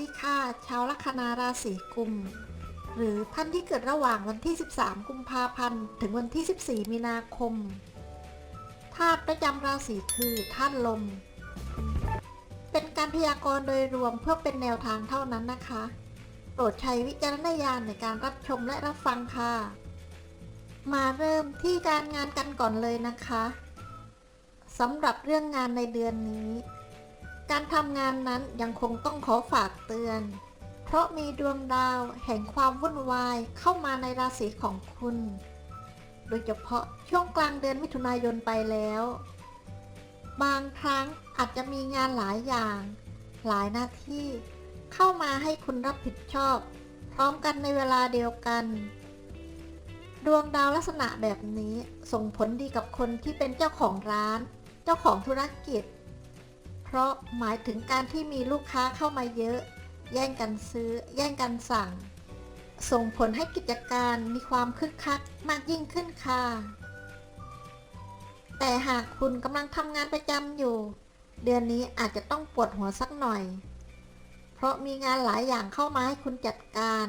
ดีค่ะชาวลัคนาราศีกุม หรือท่านที่เกิดระหว่างวันที่ 13 กุมภาพันธ์ ถึงวันที่ 14 มีนาคม ธาตุประจำราศีคือธาตุลม เป็นการพยากรณ์โดยรวมเพื่อเป็นแนวทางเท่านั้นนะคะ โปรดใช้วิจารณญาณในการรับชมและรับฟังค่ะ มาเริ่มที่การงานกันก่อนเลยนะคะสำหรับเรื่องงานในเดือนนี้ การทำงานนั้นยังคงต้องขอฝากเตือน เพราะมีดวงดาวแห่งความวุ่นวายเข้ามาในราศีของคุณ โดยเฉพาะช่วงกลางเดือนมิถุนายนไปแล้ว บางครั้งอาจจะมีงานหลายอย่าง หลายหน้าที่เข้ามาให้คุณรับผิดชอบ พร้อมกันในเวลาเดียวกัน ดวงดาวลักษณะแบบนี้ส่งผลดีกับคนที่เป็นเจ้าของร้าน เจ้าของธุรกิจ เพราะหมายถึงการที่มีลูกค้าเข้ามาเยอะ แย่งกันซื้อ แย่งกันสั่ง ส่งผลให้กิจการมีความคึกคักมากยิ่งขึ้นค่ะ แต่หากคุณกำลังทำงานประจำอยู่ เดือนนี้อาจจะต้องปวดหัวสักหน่อย เพราะมีงานหลายอย่างเข้ามาให้คุณจัดการ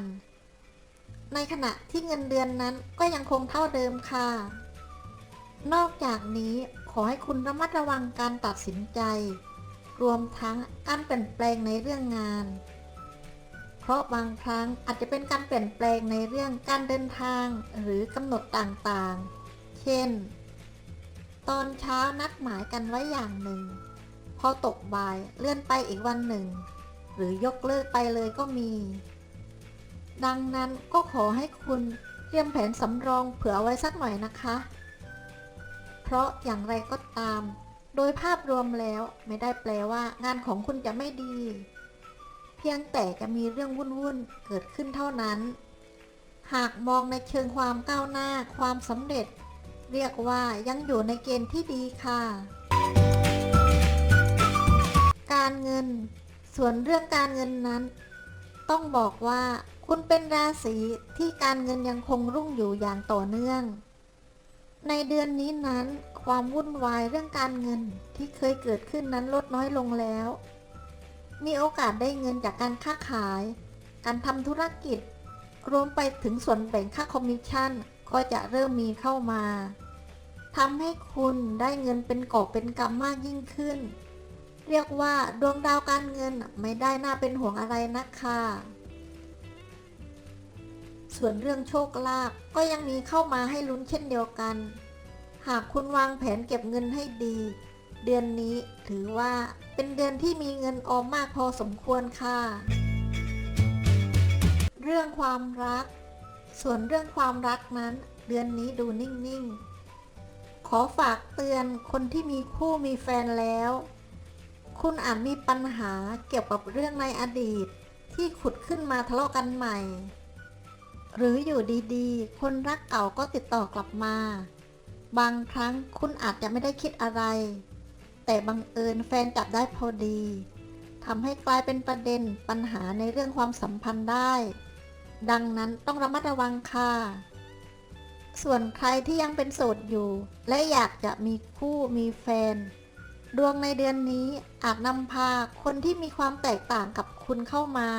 ในขณะที่เงินเดือนนั้นก็ยังคงเท่าเดิมค่ะนอกจากนี้ขอให้คุณระมัดระวังการตัดสินใจ รวมทั้งการเปลี่ยนแปลงในเรื่องงาน เพราะบางครั้งอาจจะเป็นการเปลี่ยนแปลงในเรื่องการเดินทางหรือกำหนดต่างๆ เช่น ตอนเช้านัดหมายกันไว้อย่างหนึ่ง พอตกบ่ายเลื่อนไปอีกวันหนึ่ง หรือยกเลิกไปเลยก็มี ดังนั้นก็ขอให้คุณเตรียมแผนสำรองเผื่อไว้สักหน่อยนะคะ เพราะอย่างไรก็ตาม โดยภาพรวมแล้วไม่ได้แปลว่างานของคุณจะไม่ดี เพียงแต่จะมีเรื่องวุ่นๆ เกิดขึ้นเท่านั้น หากมองในเชิงความก้าวหน้าความสำเร็จ เรียกว่ายังอยู่ในเกณฑ์ที่ดีค่ะ การเงิน ส่วนเรื่องการเงินนั้น ต้องบอกว่าคุณเป็นราศีที่การเงินยังคงรุ่งอยู่อย่างต่อเนื่อง ในเดือนนี้นั้น ความวุ่นวายเรื่องการเงินที่เคยเกิดขึ้นนั้นลดน้อยลงแล้ว มีโอกาสได้เงินจากการค้าขาย การทำธุรกิจ รวมไปถึงส่วนแบ่งค่าคอมมิชชั่นก็จะเริ่มมีเข้ามาทำให้คุณได้เงินเป็นกอบเป็นกำมากยิ่งขึ้น เรียกว่าดวงดาวการเงินไม่ได้น่าเป็นห่วงอะไรนะคะ ส่วนเรื่องโชคลาภก็ยังมีเข้ามาให้ลุ้นเช่นเดียวกัน หากคุณวางแผนเก็บเงินให้ดี เดือนนี้ถือว่าเป็นเดือนที่มีเงินออมมากพอสมควรค่ะ เรื่องความรัก ส่วนเรื่องความรักนั้น เดือนนี้ดูนิ่งๆ ขอฝากเตือนคนที่มีคู่มีแฟนแล้ว คุณอาจมีปัญหาเกี่ยวกับเรื่องในอดีต ที่ขุดขึ้นมาทะเลาะกันใหม่ หรืออยู่ดีๆ คนรักเก่าก็ติดต่อกลับมา บางครั้งคุณอาจจะไม่ได้คิดอะไร แต่บังเอิญแฟนจับได้พอดีทำให้กลายเป็นประเด็นปัญหาในเรื่องความสัมพันธ์ได้ ดังนั้นต้องระมัดระวังค่ะ ส่วนใครที่ยังเป็นโสดอยู่ และอยากจะมีคู่มีแฟน ดวงในเดือนนี้อาจนำพาคนที่มีความแตกต่างกับคุณเข้ามา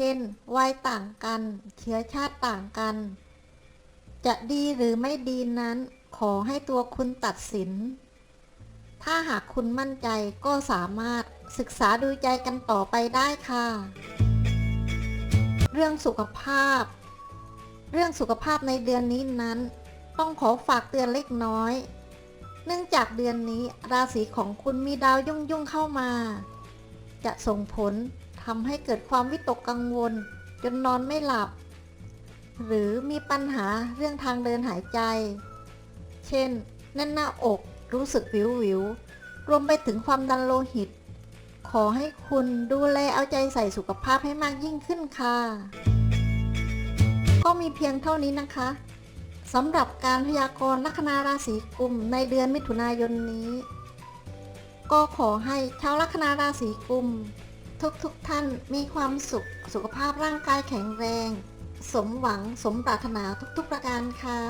เช่น วัยต่างกัน เชื้อชาติต่างกัน จะดีหรือไม่ดีนั้น ขอให้ตัวคุณตัดสิน ถ้าหากคุณมั่นใจก็สามารถศึกษาดูใจกันต่อไปได้ค่ะ เรื่องสุขภาพ เรื่องสุขภาพในเดือนนี้นั้น ต้องขอฝากเตือนเล็กน้อย เนื่องจากเดือนนี้ราศีของคุณมีดาวยุ่งยุ่งๆเข้ามา จะส่งผล ทำให้เกิดความวิตกกังวล จนนอนไม่หลับ หรือมีปัญหาเรื่องทางเดินหายใจ เช่นแน่นหน้าอกรู้สึกวิววิวรวมไปถึงความดันโลหิต ขอให้คุณดูแลเอาใจใส่สุขภาพให้มากยิ่งขึ้นค่ะ ก็มีเพียงเท่านี้นะคะสำหรับการพยากรณ์ลัคนาราศีกุมในเดือนมิถุนายนนี้ ก็ขอให้ชาวลัคนาราศีกุม ทุกๆทท่านมีความสุข สุขภาพร่างกายแข็งแรง สมหวังสมปรารถนาทุกๆประการค่ะ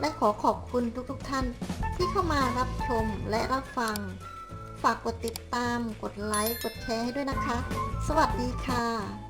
และขอขอบคุณทุกๆทท่านที่เข้ามารับชมและรับฟัง ฝากกดติดตาม กดไลค์ กดแชร์ให้ด้วยนะคะ สวัสดีค่ะ